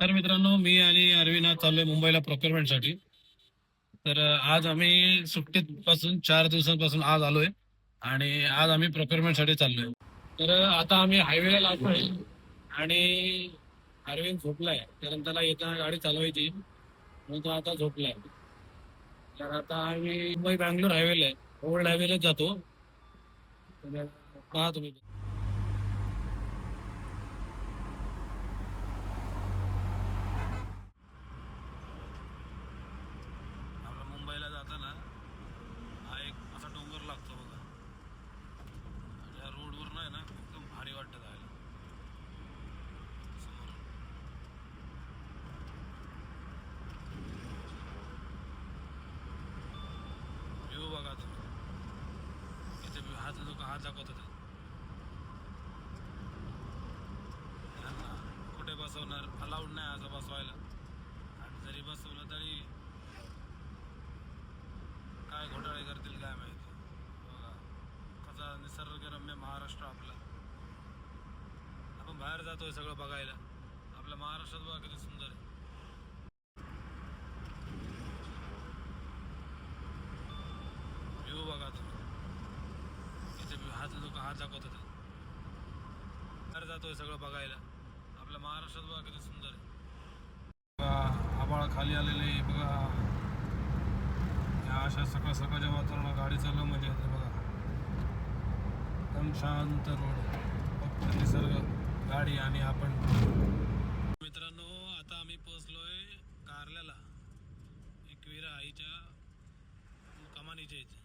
तर मित्रांनो मी आणि अरविंद आज चाललोय मुंबईला प्रोक्युरमेंटसाठी तर आज आम्ही सुट्टीत पासून चार दिवसांपासून आज आलोय आणि आज आम्ही प्रोक्युरमेंटसाठी चाललोय. तर आता आम्ही हायवेला लागतोय आणि अरविंद झोपलाय. कारण त्याला येताना गाडी चालवायची म्हणून तो आता झोपलाय. तर आता आम्ही मुंबई बँगलोर हायवेला आहे. ओल्ड हायवेलाच जातो. पहा तुम्ही आपल्या मुंबईला जाताना हा एक असा डोंगर लागतो बघा आणि या रोडवर नाही ना एकदम भारी वाटतं जायला समोर व्ह्यू बघा तुम्ही इथे view- हात दाखवत होते. यांना कुठे बसवणार? अलाउड नाही असं बसवायला. आणि जरी बसवलं तरी काय घोटाळे करतील काय माहिती. बघा कसा निसर्गरम्य महाराष्ट्र आपला. आपण बाहेर जातोय सगळं बघायला. आपल्या महाराष्ट्रात बघा किती सुंदर आहे व्ह्यू बघा तुम्ही इथे view- हात लोक हात दाखवत होता. तर जातोय सगळं बघायला. आपल्या महाराष्ट्रात बघा किती सुंदर आहे. बघा आबाळ खाली आलेले आहे, बघा. या अशा सकाळ सकाळच्या वातावरणात गाडी चालव म्हणजे येते बघा. एकदम शांत रोड. फक्त निसर्ग गाडी आणि आपण. मित्रांनो आता आम्ही पोहोचलोय कारल्याला. एकविरा आईच्या कमानीच्या इथे.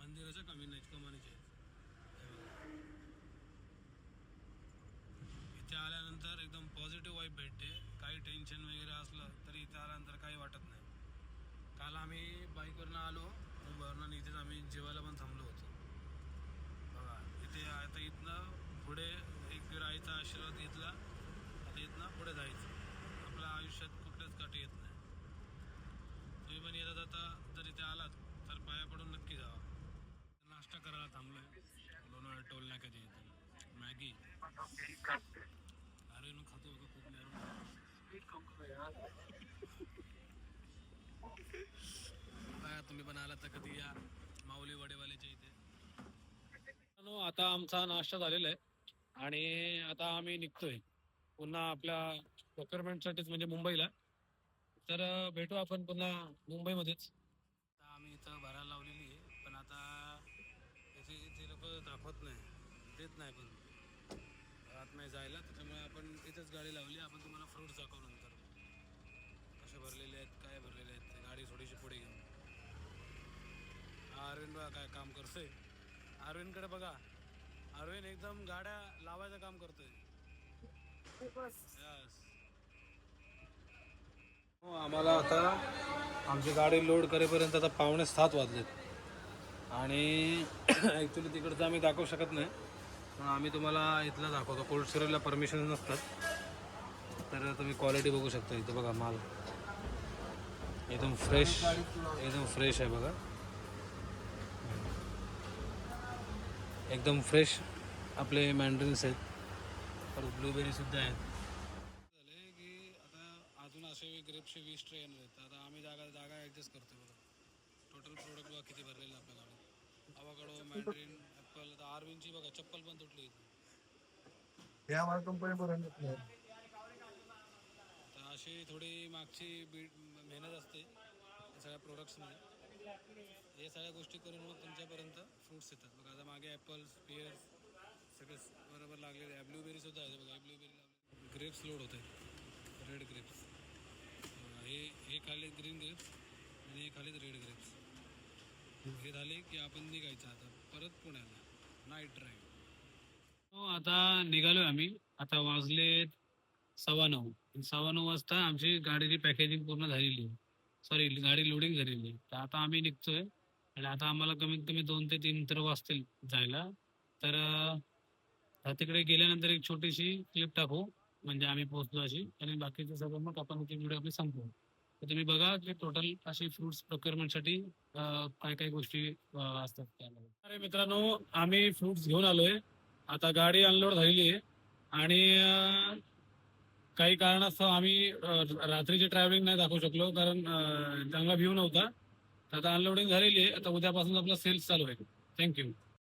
मंदिराच्या कमी नाही कमानीच्या इथे हे बघा. इथे आल्यानंतर एकदम पॉझिटिव्ह वाईब भेटते काही टेन्शन वगैरे असलं तरी इथे आल्यानंतर काही वाटत नाही. काल आम्ही बाईकवरनं आलो मुंबईवरनं इथेच आम्ही जेवायला पण थांबलो होतो. बघा इथे आता इथनं पुढे एक राहायचा आशीर्वाद घेतला आता इथनं पुढे जायचं. आपल्या आयुष्यात कुठल्याच काठी येत नाही. तुम्ही पण येतात आता जर इथे आलात तर पाया पडून नक्की जावा. नाश्ता करायला थांबलोय. लोणावळा टोल नाक्यात इथे मॅगी. अरे खातो होतो खूप तुम्ही पण आला तर कधी या माऊली वडेवाल्याच्या इथे. आता आमचा नाश्ता झालेला आहे आणि आता आम्ही निघतोय पुन्हा आपल्या प्रोक्युरमेंटसाठीच म्हणजे मुंबईला. तर भेटू आपण पुन्हा मुंबईमध्येच. आता आम्ही इथं भरायला लावलेली आहे पण आता इथे इथे लोक दाखवत नाही देत नाही पण. राहत नाही जायला त्याच्यामुळे आपण इथेच गाडी लावली आपण तुम्हाला फ्रूट्स दाखवू नंतर. कसे भरलेले आहेत काय भरलेले आहेत ते गाडी थोडीशी पुढे घेऊन. हा अरविंद बघा काय काम करतोय. अरविंदकडे बघा. अरविंद एकदम गाड्या लावायचं काम करतोय. Yes. हो आम्हाला आता आमची गाडी लोड करेपर्यंत आता पावणे सात वाजलेत. आणि ॲक्च्युली तिकडचं आम्ही दाखवू शकत नाही. पण आम्ही तुम्हाला इथलं दाखवतो. कोल्ड स्टोरेजला परमिशन नसतात. तर तुम्ही क्वालिटी बघू शकता इथं बघा माल. एकदम फ्रेश एकदम फ्रेश आहे बघा. एकदम फ्रेश आपले मँड्रिन्स आहेत. परत ब्लूबेरीसुद्धा आहेत. झाले की आता अजून असे ग्रेपचे वीस ट्रे येणार आहेत. आता आम्ही जागा जागा ॲडजस्ट करतो बघा. टोटल प्रोडक्ट बघा किती भरलेलं आपल्याला आवाकडो गाडीत आरविनची बघा चप्पल पण तुटली हे आम्हाला कंपनी नाही तर अशी थोडी मागची बी मेहनत असते या सगळ्या प्रोडक्ट्समध्ये हे सगळ्या गोष्टी करून मग तुमच्यापर्यंत फ्रुट्स येतात. बघा आता मागे ॲपल्स पियर्स सगळे बरोबर लागलेले आहे. ब्लूबेरी सुद्धा आहे बघा ब्लूबेरी ग्रेप्स लोड होत आहेत. रेड ग्रेप्स हे हे खाली ग्रीन ग्रेप्स आणि हे खाली रेड ग्रेप्स हे झाले की आपण निघायचं आता. परत पुण्याला. नाईट ड्राईव्ह हो आता निघालोय आम्ही. आता वाजले सव्वा नऊ. सव्वा नऊ वाजता आमची गाडीची पॅकेजिंग पूर्ण झालेली आहे. सॉरी गाडी लोडिंग झालेली आहे. तर आता आम्ही निघतोय. आणि आता आम्हाला कमीत कमी दोन ते तीन तर वाजतील जायला. तर तिकडे गेल्यानंतर एक छोटीशी क्लिप टाकू. म्हणजे आम्ही पोहोचलो अशी. आणि बाकीचं सगळं मग आपण व्हिडिओ आपली संपवू. तर तुम्ही बघा की टोटल अशी फ्रुट्स प्रोक्युरमेंटसाठी काय काय गोष्टी असतात त्यामध्ये. अरे मित्रांनो आम्ही फ्रुट्स घेऊन आलोय. आता गाडी अनलोड झालेली आहे. आणि काही कारणास्तव आम्ही रात्रीचे रात्रीची ट्रॅव्हलिंग नाही दाखवू शकलो कारण चांगला व्ह्यू नव्हता. तर आता अनलोडिंग झालेली आहे. आता उद्यापासून आपला सेल्स चालू आहे. थँक्यू